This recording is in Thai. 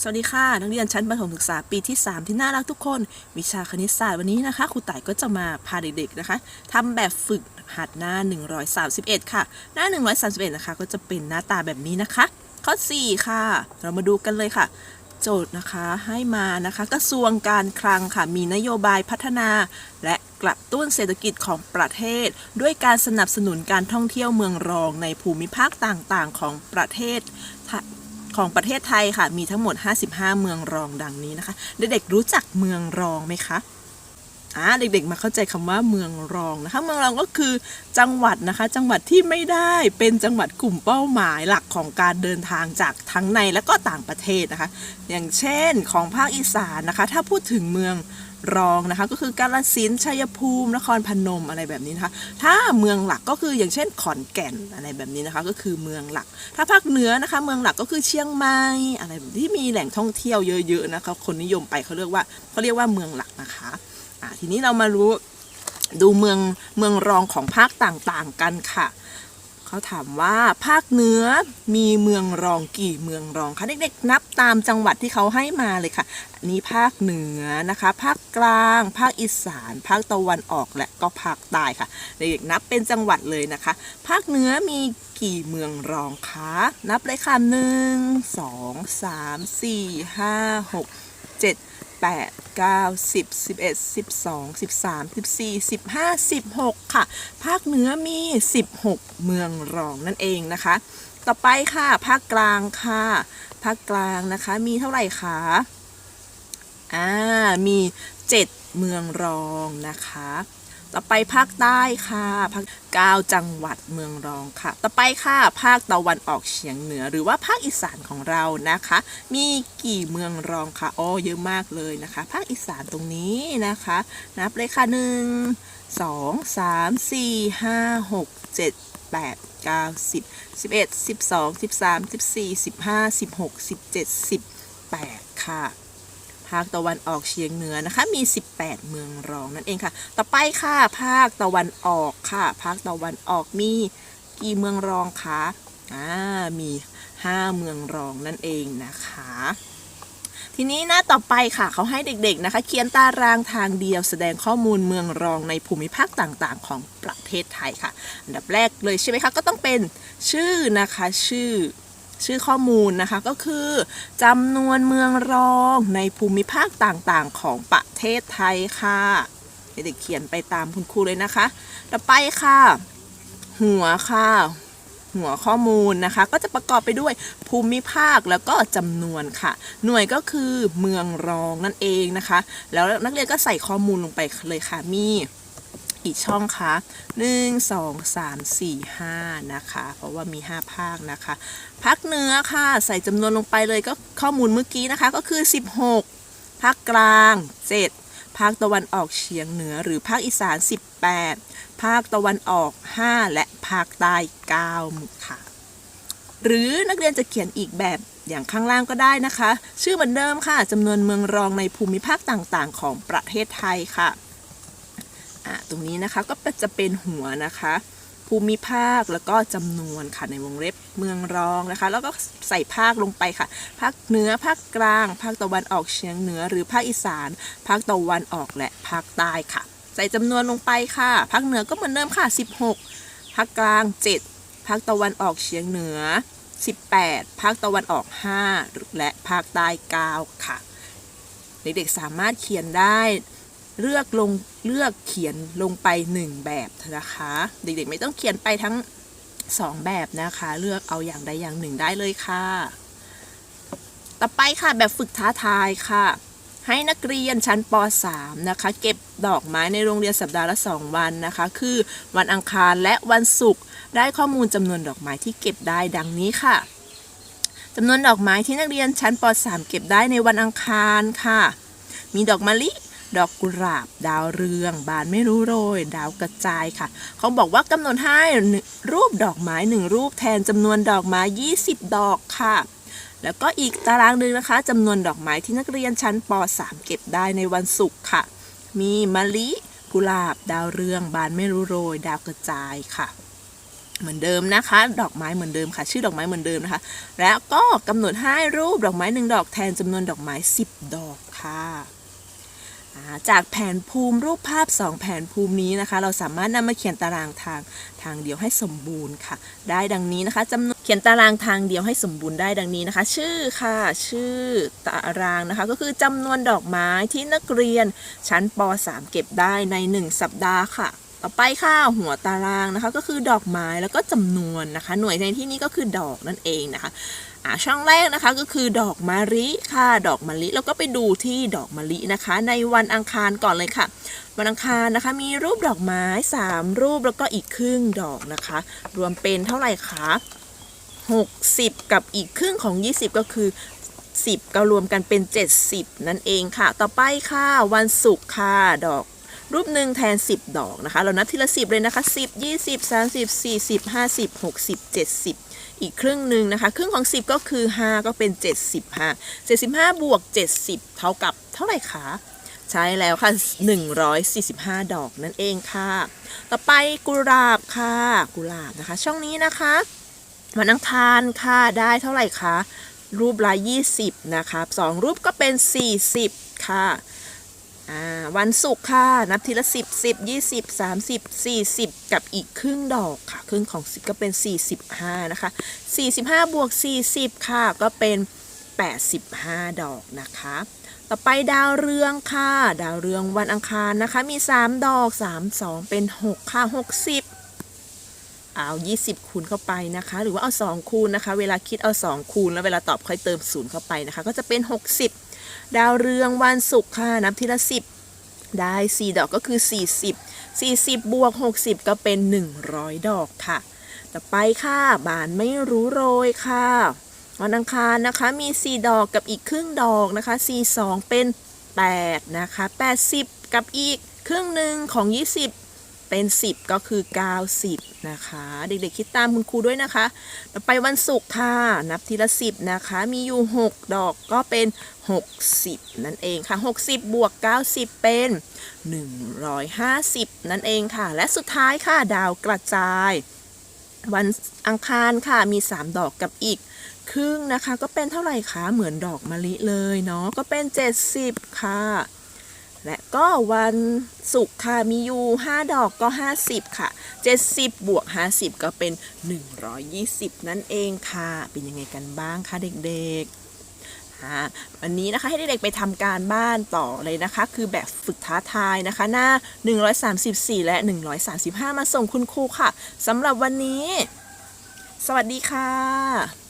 สวัสดีค่ะ นักเรียนชั้นประถมศึกษาปีที่ 3 ที่น่ารักทุกคน วิชาคณิตศาสตร์วันนี้นะคะครูต่ายก็จะมาพาเด็กๆนะคะทำแบบฝึกหัดหน้า 131 ค่ะ หน้า 131 นะคะ ก็จะเป็นหน้าตาแบบนี้นะคะ ข้อ 4 ค่ะ เรามาดูกันเลยค่ะ โจทย์นะคะให้มานะคะกระทรวงการคลังค่ะ มีนโยบายพัฒนา และกระตุ้นเศรษฐกิจของประเทศ ด้วยการสนับสนุนการท่องเที่ยวเมืองรองในภูมิภาคต่างๆ ของประเทศ ของประเทศไทยค่ะ มีทั้งหมด 55 เมืองรองดังนี้นะคะ เด็กๆรู้จักเมืองรองไหมคะอ่าเด็กๆมาเข้าใจคำว่าเมืองรองนะคะ เมืองรองก็คือจังหวัดนะคะ จังหวัดที่ไม่ได้เป็นจังหวัดกลุ่มเป้าหมายหลักของการเดินทางจากทั้งในและก็ต่างประเทศนะคะ อย่างเช่นของภาคอีสานนะคะ ถ้าพูดถึงเมือง รองนะคะ ก็คือกาฬสินธุ์ชัยภูมิ นครพนมอะไรแบบนี้นะคะ ถ้าเมืองหลักก็คืออย่างเช่นขอนแก่นอะไรแบบนี้นะคะ ก็คือเมืองหลัก ถ้าภาคเหนือนะคะ เมืองหลักก็คือเชียงใหม่อะไรแบบที่มีแหล่งท่องเที่ยวเยอะๆนะคะ คนนิยมไปเขาเรียกว่าเขาเรียกว่าเมืองหลักนะคะอ่าทีนี้เรามารู้ดูเมืองเมืองรองของภาคต่างๆกันค่ะ เขาถามว่าภาคเหนือมีเมืองรองกี่เมืองรองคะเด็กๆนับตามจังหวัดที่เขาให้มาเลยค่ะนนี้ภาคเหนือนะคะ ภาคกลาง ภาคอีสาน ภาคตะวันออกและก็ภาคใต้ค่ะ เด็กๆนับเป็นจังหวัดเลยนะคะ ภาคเหนือมีกี่เมืองรองคะนับเลยค่ะหนึ่งสองสามสี่ห้าหกเจ็ด แปดเก้าสิบสิบเอ็ดสิบสองสิบสามสิบสี่สิบห้าสิบหกค่ะ ภาคเหนือมีสิบหกเมืองรองนั่นเองนะคะ ต่อไปค่ะ ภาคกลางค่ะ ภาคกลางนะคะมีเท่าไหร่คะอ่ามีเจ็ดเมืองรองนะคะ ต่อไปภาคใต้ค่ะภาคเก้าจังหวัดเมืองรองค่ะ ต่อไปค่ะ ภาคตะวันออกเฉียงเหนือ หรือว่าภาคอีสานของเรานะคะ มีกี่เมืองรองค่ะอ๋อเยอะมากเลยนะคะ ภาคอีสานตรงนี้นะคะ นับเลยค่ะหนึ่งสองสามสี่ห้าหกเจ็ดแปดเก้าสิบสิบเอ็ดสิบสองสิบสามสิบสี่สิบห้าสิบหกสิบเจ็ดสิบแปดค่ะ ภาคตะวันออกเฉียงเหนือนะคะ มี 18 เมืองรองนั่นเองค่ะ ต่อไปค่ะ ภาคตะวันออกค่ะ ภาคตะวันออกมีกี่เมืองรองคะอ่ามี 5 เมืองรองนั่นเองนะคะทีนี้หน้าต่อไปค่ะเขาให้เด็กๆนะคะ เขียนตารางทางเดียวแสดงข้อมูลเมืองรองในภูมิภาคต่างๆ ของประเทศไทยค่ะ อันดับแรกเลยใช่ไหมคะก็ต้องเป็นชื่อนะคะชื่อ ชื่อข้อมูลนะคะก็คือจำนวนเมืองรองในภูมิภาคต่างๆ ของประเทศไทยค่ะเด็กๆเขียนไปตามคุณครูเลยนะคะ ต่อไปค่ะ หัวค่ะ หัวข้อมูลนะคะ ก็จะประกอบไปด้วยภูมิภาคแล้วก็จำนวนค่ะ หน่วยก็คือเมืองรองนั่นเองนะคะ แล้วนักเรียนก็ใส่ข้อมูลลงไปเลยค่ะมี กี่ช่องคะหนึ่งสองสามสี่ห้านะคะ เพราะว่ามี 5 ภาคนะคะ ภาคเหนือค่ะ ใส่จำนวนลงไปเลยก็ข้อมูลเมื่อกี้นะคะก็คือ 16 ภาคกลาง 7 ภาคตะวันออกเฉียงเหนือหรือภาคอีสาน 18 ภาคตะวันออก 5 และภาคใต้9ค่ะ หรือนักเรียนจะเขียนอีกแบบอย่างข้างล่างก็ได้นะคะ ชื่อเหมือนเดิมค่ะจำนวนเมืองรองในภูมิภาคต่างๆ ของประเทศไทยค่ะ อะตรงนี้นะคะก็จะเป็นหัวนะคะ ภูมิภาคแล้วก็จำนวนค่ะในวงเล็บเมืองรองนะคะ แล้วก็ใส่ภาคลงไปค่ะ ภาคเหนือภาคกลาง ภาคตะวันออกเฉียงเหนือ หรือภาคอีสาน ภาคตะวันออกและภาคใต้ค่ะ ใส่จำนวนลงไปค่ะ ภาคเหนือก็เหมือนเดิมค่ะ 16 ภาคกลาง 7 ภาคตะวันออกเฉียงเหนือ 18 ภาคตะวันออก 5 และภาคใต้ 9 ค่ะเด็กๆสามารถเขียนได้ เลือกลงเลือกเขียนลงไป 1 แบบนะคะ เด็กๆไม่ต้องเขียนไปทั้ง 2 แบบนะคะ เลือกเอาอย่างใดอย่างหนึ่งได้เลยค่ะ ต่อไปค่ะแบบฝึกท้าทายค่ะ ให้นักเรียนชั้นป .3 นะคะ เก็บดอกไม้ในโรงเรียนสัปดาห์ละ 2 วันนะคะ คือวันอังคารและวันศุกร์ได้ข้อมูลจำนวนดอกไม้ที่เก็บได้ดังนี้ค่ะจำนวนดอกไม้ที่นักเรียนชั้นป .3 เก็บได้ในวันอังคารค่ะ มีดอกมะลิ ดอกกุหลาบ ดาวเรือง บานไม่รู้โรย ดาวกระจายค่ะ เขาบอกว่ากำหนดให้รูปดอกไม้หนึ่งรูปแทนจำนวนดอกไม้ 20 ดอกค่ะ แล้วก็อีกตารางหนึ่งนะคะจำนวนดอกไม้ที่นักเรียนชั้นป .3 เก็บได้ในวันศุกร์ค่ะ มีมะลิกุหลาบดาวเรือง บานไม่รู้โรย ดาวกระจายค่ะ เหมือนเดิมนะคะ ดอกไม้เหมือนเดิมค่ะ ชื่อดอกไม้เหมือนเดิมนะคะ แล้วก็กำหนดให้รูปดอกไม้หนึ่งดอกแทนจำนวนดอกไม้ 10 ดอกค่ะ จากแผนภูมิรูปภาพ 2 แผนภูมินี้นะคะ เราสามารถนำมาเขียนตารางทางทางเดียวให้สมบูรณ์ค่ะ ได้ดังนี้นะคะจำนวนเขียนตารางทางเดียวให้สมบูรณ์ได้ดังนี้นะคะ ชื่อค่ะชื่อตารางนะคะก็คือจำนวนดอกไม้ที่นักเรียนชั้นป .3 เก็บได้ใน 1 สัปดาห์ค่ะต่อไปค่ะหัวตารางนะคะก็คือดอกไม้แล้วก็จำนวนนะคะ หน่วยในที่นี้ก็คือดอกนั่นเองนะคะ อ่าช่องแรกนะคะก็คือดอกมะลิค่ะ ดอกมะลิแล้วก็ไปดูที่ดอกมะลินะคะ ในวันอังคารก่อนเลยค่ะ วันอังคารนะคะมีรูปดอกไม้ 3 รูปแล้วก็อีกครึ่งดอกนะคะ รวมเป็นเท่าไหร่คะ60 กับอีกครึ่งของ 20 ก็คือ 10 ก็รวมกันเป็น 70 นั่นเองค่ะ ต่อไปค่ะ วันศุกร์ค่ะ ดอก รูปหนึ่งแทน 10 ดอกนะคะ เรานับทีละ 10 เลยนะคะ 10 20 30 40 50 60 70 อีกครึ่งหนึ่งนะคะ ครึ่งของ 10 ก็คือ 5 ก็เป็น 75 75 บวก 70 เท่ากับเท่าไหร่คะใช่แล้วค่ะ 145 ดอกนั่นเองค่ะ ต่อไปกุหลาบค่ะ กุหลาบนะคะ ช่องนี้นะคะวันอังคารค่ะ ได้เท่าไหร่คะ รูปละ 20 นะคะสองรูปก็เป็น 40 ค่ะ อ่าวันศุกร์ค่ะ นับทีละ10 10 20 30 40กับอีกครึ่งดอกค่ะ ครึ่งของ10ก็เป็น45นะคะ45บวก40ค่ะ ก็เป็น85ดอกนะคะ ต่อไปดาวเรืองค่ะ ดาวเรืองวันอังคารนะคะ มี3ดอก3 2เป็น6ค่ะ60 เอา 20 คูณเข้าไปนะคะ หรือว่าเอา 2 คูณนะคะ เวลาคิดเอา 2 คูณ แล้วเวลาตอบค่อยเติม0เข้าไปนะคะ ก็จะเป็น 60 ดาวเรืองวันศุกร์ค่ะ นับทีละ 10 ได้ 4 ดอกก็คือ 40 40 บวก 60 ก็เป็น 100 ดอกค่ะ ต่อไปค่ะ บานไม่รู้โรยค่ะวันอังคารนะคะมี 4 ดอกกับอีกครึ่งดอกนะคะ 4 2 เป็น 8 นะคะ 80 กับอีกครึ่งหนึ่งของ 20 เป็น 10 ก็คือ 90 นะคะ เด็กๆคิดตามคุณครูด้วยนะคะ ต่อไปวันศุกร์ค่ะ นับทีละ 10 นะคะ มีอยู่ 6 ดอกก็เป็น 60 นั่นเองค่ะ 60 บวก 90 เป็น 150 นั่นเองค่ะ และสุดท้ายค่ะ ดาวกระจาย วันอังคารค่ะ มี 3 ดอกกับอีกครึ่งนะคะ ก็เป็นเท่าไหร่คะ เหมือนดอกมะลิเลยเนาะ ก็เป็น 70 ค่ะ และก็วันศุกร์ค่ะมีอยู่ 5 ดอกก็ 50 ค่ะ 70 บวก 50 ก็เป็น 120 นั่นเองค่ะ เป็นยังไงกันบ้างคะเด็กๆวันนี้นะคะให้เด็กๆไปทำการบ้านต่อเลยนะคะ คือแบบฝึกท้าทายนะคะ หน้า 134 และ 135 มาส่งคุณครูค่ะสำหรับวันนี้ สวัสดีค่ะ